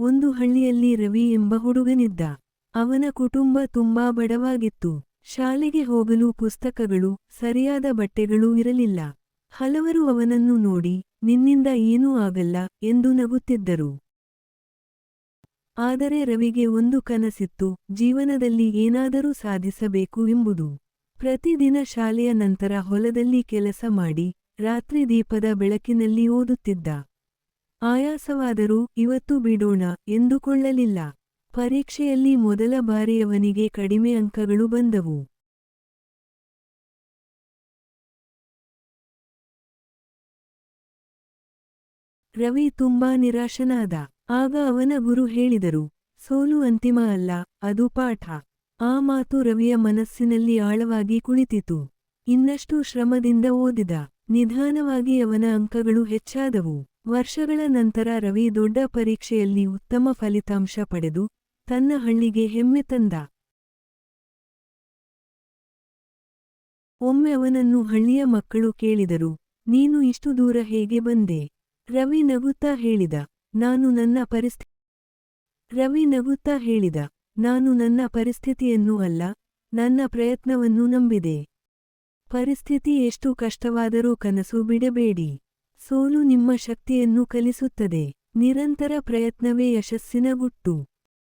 ಒಂದು ಹಳ್ಳಿಯಲ್ಲಿ ರವಿ ಎಂಬ ಹುಡುಗನಿದ್ದ. ಅವನ ಕುಟುಂಬ ತುಂಬಾ ಬಡವಾಗಿತ್ತು. ಶಾಲೆಗೆ ಹೋಗಲು ಪುಸ್ತಕಗಳು, ಸರಿಯಾದ ಬಟ್ಟೆಗಳೂ ಇರಲಿಲ್ಲ. ಹಲವರು ಅವನನ್ನು ನೋಡಿ, ನಿನ್ನಿಂದ ಏನೂ ಆಗಲ್ಲ ಎಂದು ನಗುತ್ತಿದ್ದರು. ಆದರೆ ರವಿಗೆ ಒಂದು ಕನಸಿತ್ತು, ಜೀವನದಲ್ಲಿ ಏನಾದರೂ ಸಾಧಿಸಬೇಕು ಎಂಬುದು. ಪ್ರತಿದಿನ ಶಾಲೆಯ ನಂತರ ಹೊಲದಲ್ಲಿ ಕೆಲಸ ಮಾಡಿ, ರಾತ್ರಿ ದೀಪದ ಬೆಳಕಿನಲ್ಲಿ ಓದುತ್ತಿದ್ದ. ಆಯಾಸವಾದರೂ ಇವತ್ತು ಬಿಡೋಣ ಎಂದುಕೊಳ್ಳಲಿಲ್ಲ. ಪರೀಕ್ಷೆಯಲ್ಲಿ ಮೊದಲ ಬಾರಿಯವನಿಗೆ ಕಡಿಮೆ ಅಂಕಗಳು ಬಂದವು. ರವಿ ತುಂಬಾ ನಿರಾಶನಾದ. ಆಗ ಅವನ ಗುರು ಹೇಳಿದರು, ಸೋಲು ಅಂತಿಮ ಅಲ್ಲ, ಅದು ಪಾಠ. ಆ ಮಾತು ರವಿಯ ಮನಸ್ಸಿನಲ್ಲಿ ಆಳವಾಗಿ ಕುಳಿತಿತು. ಇನ್ನಷ್ಟು ಶ್ರಮದಿಂದ ಓದಿದ. ನಿಧಾನವಾಗಿ ಅವನ ಅಂಕಗಳು ಹೆಚ್ಚಾದವು. ವರ್ಷಗಳ ನಂತರ ರವಿ ದೊಡ್ಡ ಪರೀಕ್ಷೆಯಲ್ಲಿ ಉತ್ತಮ ಫಲಿತಾಂಶ ಪಡೆದು ತನ್ನ ಹಳ್ಳಿಗೆ ಹೆಮ್ಮೆ ತಂದ. ಒಮ್ಮೆ ಅವನನ್ನು ಹಳ್ಳಿಯ ಮಕ್ಕಳು ಕೇಳಿದರು, ನೀನು ಇಷ್ಟು ದೂರ ಹೇಗೆ ಬಂದೆ? ರವಿ ನಗುತ್ತಾ ಹೇಳಿದ, ನಾನು ನನ್ನ ಪರಿಸ್ಥಿತಿ ರವಿ ನಗುತ್ತಾ ಹೇಳಿದ, ನಾನು ನನ್ನ ಪರಿಸ್ಥಿತಿಯನ್ನು ಅಲ್ಲ, ನನ್ನ ಪ್ರಯತ್ನವನ್ನು ನಂಬಿದೆ. ಪರಿಸ್ಥಿತಿ ಎಷ್ಟು ಕಷ್ಟವಾದರೂ ಕನಸು ಬಿಡಬೇಡಿ. ಸೋಲು ನಿಮ್ಮ ಶಕ್ತಿಯನ್ನು ಕಲಿಸುತ್ತದೆ. ನಿರಂತರ ಪ್ರಯತ್ನವೇ ಯಶಸ್ಸಿನ ಗುಟ್ಟು.